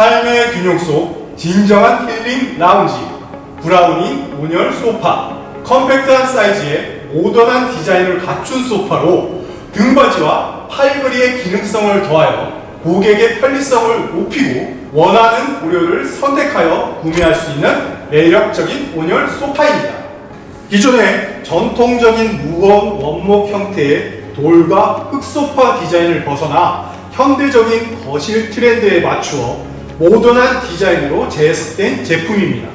삶의 균형 속 진정한 힐링 라운지 브라우니 온열 소파 컴팩트한 사이즈에 모던한 디자인을 갖춘 소파로 등받이와 팔걸이의 기능성을 더하여 고객의 편리성을 높이고 원하는 고려를 선택하여 구매할 수 있는 매력적인 온열 소파입니다. 기존의 전통적인 무거운 원목 형태의 돌과 흑소파 디자인을 벗어나 현대적인 거실 트렌드에 맞추어 모던한 디자인으로 재해석된 제품입니다.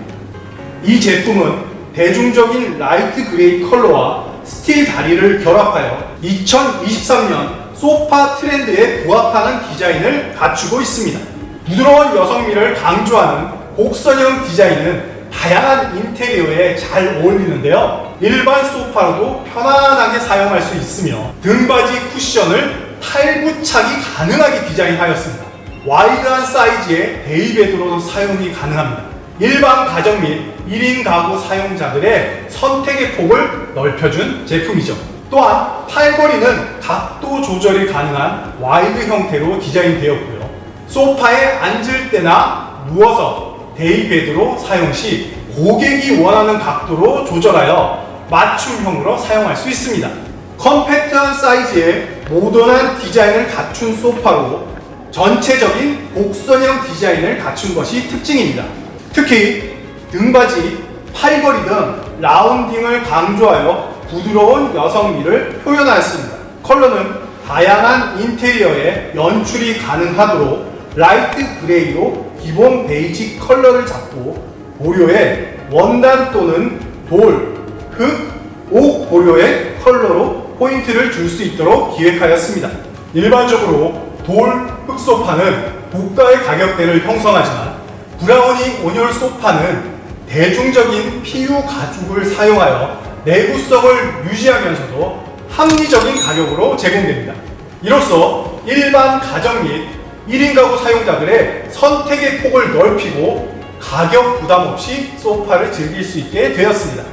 이 제품은 대중적인 라이트 그레이 컬러와 스틸 다리를 결합하여 2023년 소파 트렌드에 부합하는 디자인을 갖추고 있습니다. 부드러운 여성미를 강조하는 곡선형 디자인은 다양한 인테리어에 잘 어울리는데요. 일반 소파로도 편안하게 사용할 수 있으며 등받이 쿠션을 탈부착이 가능하게 디자인하였습니다. 와이드한 사이즈의 데이베드로도 사용이 가능합니다. 일반 가정 및 1인 가구 사용자들의 선택의 폭을 넓혀준 제품이죠. 또한 팔걸이는 각도 조절이 가능한 와이드 형태로 디자인되었고요. 소파에 앉을 때나 누워서 데이베드로 사용 시 고객이 원하는 각도로 조절하여 맞춤형으로 사용할 수 있습니다. 컴팩트한 사이즈의 모던한 디자인을 갖춘 소파로 전체적인 곡선형 디자인을 갖춘 것이 특징입니다. 특히 등받이, 팔걸이 등 라운딩을 강조하여 부드러운 여성미를 표현하였습니다. 컬러는 다양한 인테리어에 연출이 가능하도록 라이트 그레이로 기본 베이직 컬러를 잡고 고료의 원단 또는 돌, 흙, 옥 고료의 컬러로 포인트를 줄 수 있도록 기획하였습니다. 일반적으로 돌, 흙 소파는 고가의 가격대를 형성하지만 브라우니 온열 소파는 대중적인 PU 가죽을 사용하여 내구성을 유지하면서도 합리적인 가격으로 제공됩니다. 이로써 일반 가정 및 1인 가구 사용자들의 선택의 폭을 넓히고 가격 부담 없이 소파를 즐길 수 있게 되었습니다.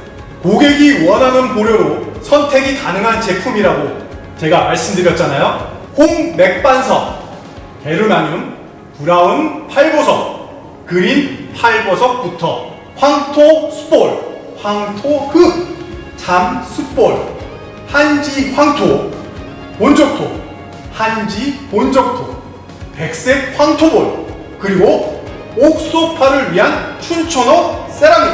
고객이 원하는 고려로 선택이 가능한 제품이라고 제가 말씀드렸잖아요. 홍 맥반석, 게르마늄, 브라운 팔보석, 그린 팔보석부터 황토 스볼, 황토 흙, 잠 숯볼, 한지 황토, 본적토, 한지 본적토, 백색 황토볼, 그리고 옥소파를 위한 춘천옥 세라믹,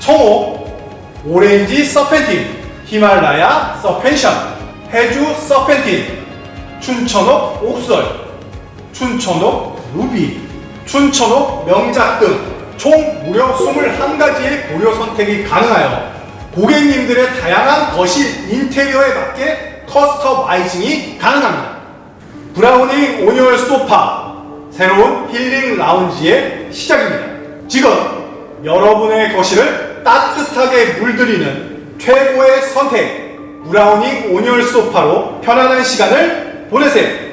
청옥, 오렌지 서펜틴, 히말라야 서펜션, 해주 서펜틴, 춘천옥 옥설, 춘천옥 루비, 춘천옥 명작 등 총 무려 21가지의 고려 선택이 가능하여 고객님들의 다양한 거실 인테리어에 맞게 커스터마이징이 가능합니다. 브라우니 온열 소파 새로운 힐링 라운지의 시작입니다. 지금 여러분의 거실을 따뜻하게 물들이는 최고의 선택 브라우니 온열 소파로 편안한 시간을 Un ejemplo.